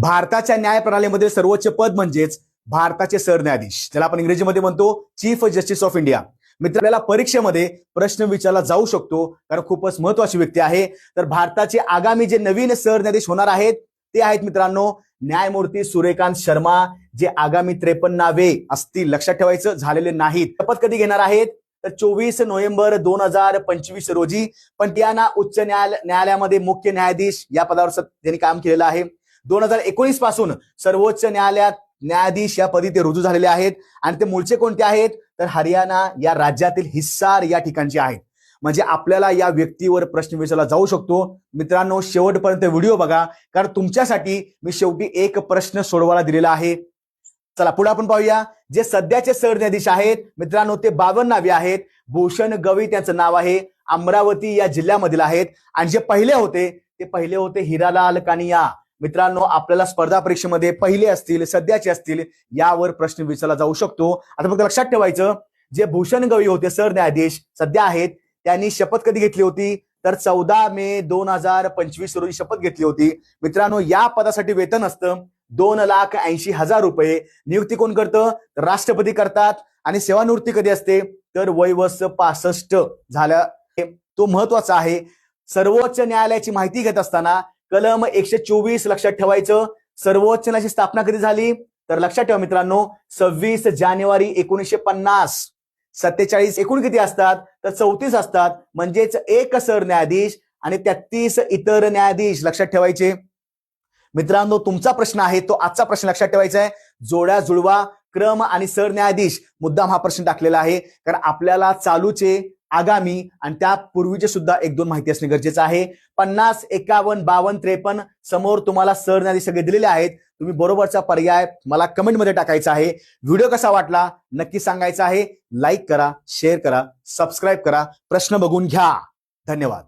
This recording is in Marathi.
भारताच्या न्यायप्रणालीमध्ये सर्वोच्च पद म्हणजेच भारताचे सरन्यायाधीश. ज्याला आपण इंग्रजीमध्ये म्हणतो चीफ जस्टिस ऑफ इंडिया. मित्र आपल्याला परीक्षेमध्ये प्रश्न विचारला जाऊ शकतो कारण खूपच महत्वाची व्यक्ती आहे. तर भारताचे आगामी जे नवीन सरन्यायाधीश होणार आहेत ते आहेत मित्रांनो न्यायमूर्ती सूर्यकांत शर्मा जे आगामी त्रेपन्नावे असतील. लक्षात ठेवायचं झालेले नाहीत. शपथ कधी घेणार आहेत? तर चोवीस नोव्हेंबर दोन हजार पंचवीस रोजी. पण त्यांना उच्च न्यायालय न्यायालयामध्ये मुख्य न्यायाधीश या पदावर त्यांनी काम केलेलं आहे. दोन हजार एकोणीसपासून सर्वोच्च न्यायालयात न्यायाधीश या पदी ते रुजू झालेले आहेत. आणि ते मूळचे कोणते आहेत? तर हरियाणा या राज्यातील हिस्सार या ठिकाणचे आहेत. म्हणजे आपल्याला या व्यक्तीवर प्रश्न विचारला जाऊ शकतो. मित्रांनो शेवटपर्यंत व्हिडिओ बघा. कारण तुमच्यासाठी मी शेवटी एक प्रश्न सोडवायला दिलेला आहे. चला पुढे आपण पाहूया. जे सध्याचे सरन्यायाधीश आहेत मित्रांनो ते बावन्नावे आहेत. भूषण गवई त्यांचं नाव आहे. अमरावती या जिल्ह्यामधील आहेत. आणि जे पहिले होते ते पहिले होते हिरालाल कानिया. मित्रांनो आपल्याला स्पर्धा परीक्षेमध्ये पहिले असतील सध्याचे असतील यावर प्रश्न विचारला जाऊ शकतो. आता फक्त लक्षात ठेवायचं जे भूषण गवई होते सरन्यायाधीश सध्या आहेत त्यांनी शपथ कधी घेतली होती? तर चौदा मे दोन हजार पंचवीस रोजी शपथ घेतली होती. मित्रांनो या पदासाठी वेतन असतं दोन लाख ऐंशी हजार रुपये. नियुक्ती कोण करतं? राष्ट्रपती करतात. आणि सेवानिवृत्ती कधी असते? तर वयवस पासष्ट झाल्या. तो महत्त्वाचा आहे. सर्वोच्च न्यायालयाची माहिती घेत असताना कलम एकशे चोवीस लक्षात ठेवायचं. सर्वोच्च न्यायालयाची स्थापना कधी झाली? तर लक्षात ठेवा मित्रांनो सव्वीस जानेवारी एकोणीसशे पन्नास. सत्तेचाळीस एकूण किती असतात? तर चौतीस असतात. म्हणजेच एक सरन्यायाधीश आणि तेहतीस इतर न्यायाधीश लक्षात ठेवायचे. मित्रांनो तुमचा प्रश्न आहे तो आजचा प्रश्न लक्षात ठेवायचा आहे. जोड्या जुळवा क्रम आणि सरन्यायाधीश मुद्दाम हा प्रश्न टाकलेला आहे. कारण आपल्याला चालूचे आगामी आणि त्यापूर्वीचे सुद्धा एक दोन माहिती असणे गरजेचं आहे. पन्नास एकावन्न बावन्न त्रेपन्न समोर तुम्हाला सरन्यायाधीश सगळे दिलेले आहेत. तुम्ही बरोबरचा पर्याय मला कमेंटमध्ये टाकायचा आहे. व्हिडिओ कसा वाटला नक्की सांगायचा आहे. लाईक करा शेअर करा सबस्क्राईब करा. प्रश्न बघून घ्या. धन्यवाद.